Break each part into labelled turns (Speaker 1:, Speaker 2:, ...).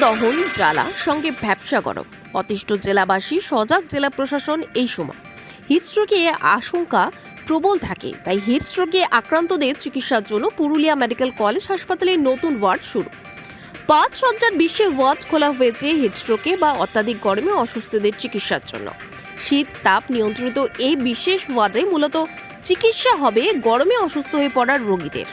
Speaker 1: দহন, জ্বালা, সঙ্গে ভ্যাবসা গরম। অতিষ্ঠ জেলাবাসী, সজাগ জেলা প্রশাসন এই সময়। হিটস্ট্রোকে আশঙ্কা প্রবল থাকে, তাই হিটস্ট্রোকে আক্রান্তদের চিকিৎসার জন্য পুরুলিয়া মেডিকেল কলেজ হাসপাতালে নতুন ওয়ার্ড শুরু। পাঁচ সজ্জার বিশ্বে ওয়ার্ড খোলা হয়েছে হিটস্ট্রোকে বা অত্যাধিক গরমে অসুস্থদের চিকিৎসার জন্য। শীত, তাপ নিয়ন্ত্রিত এই বিশেষ ওয়ার্ডে মূলত চিকিৎসা হবে গরমে অসুস্থ হয়ে পড়ার রোগীদের।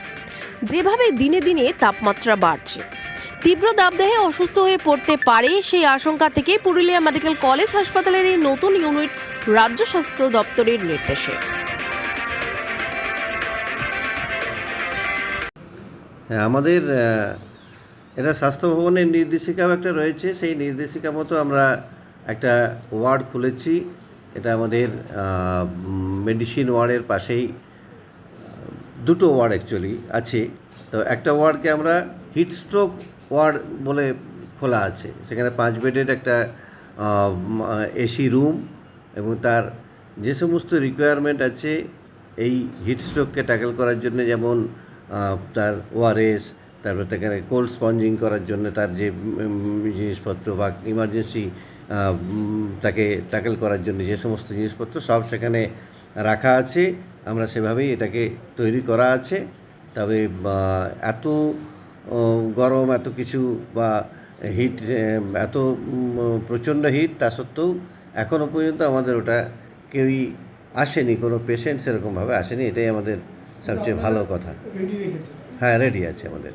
Speaker 1: যেভাবে দিনে দিনে তাপমাত্রা বাড়ছে। তীব্র দাবদাহে অসুস্থ হয়ে পড়তে পারে সেই আশঙ্কা থেকে পুরুলিয়া মেডিকেল কলেজ হাসপাতালের এই নতুন ইউনিট রাজ্য স্বাস্থ্য দপ্তরের নির্দেশে।
Speaker 2: হ্যাঁ আমাদের এটা স্বাস্থ্য ভবনের নির্দেশিকাও একটা রয়েছে। সেই নির্দেশিকা মতো আমরা একটা ওয়ার্ড খুলেছি। এটা আমাদের মেডিসিন ওয়ার্ডের পাশেই দুটো ওয়ার্ড অ্যাকচুয়ালি আছে। তো একটা ওয়ার্ডকে আমরা হিট স্ট্রোক ওয়ার্ড বলে খোলা আছে। সেখানে পাঁচ বেডের একটা এসি রুম এবং তার যে সমস্ত রিকোয়ারমেন্ট আছে এই হিট স্ট্রোককে ট্যাকেল করার জন্য, যেমন তার ওআরএস তারপর তাকে কোল্ড স্পঞ্জিং করার জন্য তার যে জিনিসপত্র বা ইমার্জেন্সি তাকে ট্যাকেল করার জন্য যে সমস্ত জিনিসপত্র সব সেখানে রাখা আছে। আমরা সেভাবেই এটাকে তৈরি করা আছে। তবে এত গরম এত কিছু বা হিট এত প্রচণ্ড হিট তা সত্ত্বেও এখনও পর্যন্ত আমাদের ওটা কেউই আসেনি কোনো পেশেন্ট সেরকমভাবে আসেনি এটাই আমাদের সবচেয়ে ভালো কথা। হ্যাঁ রেডি আছে আমাদের।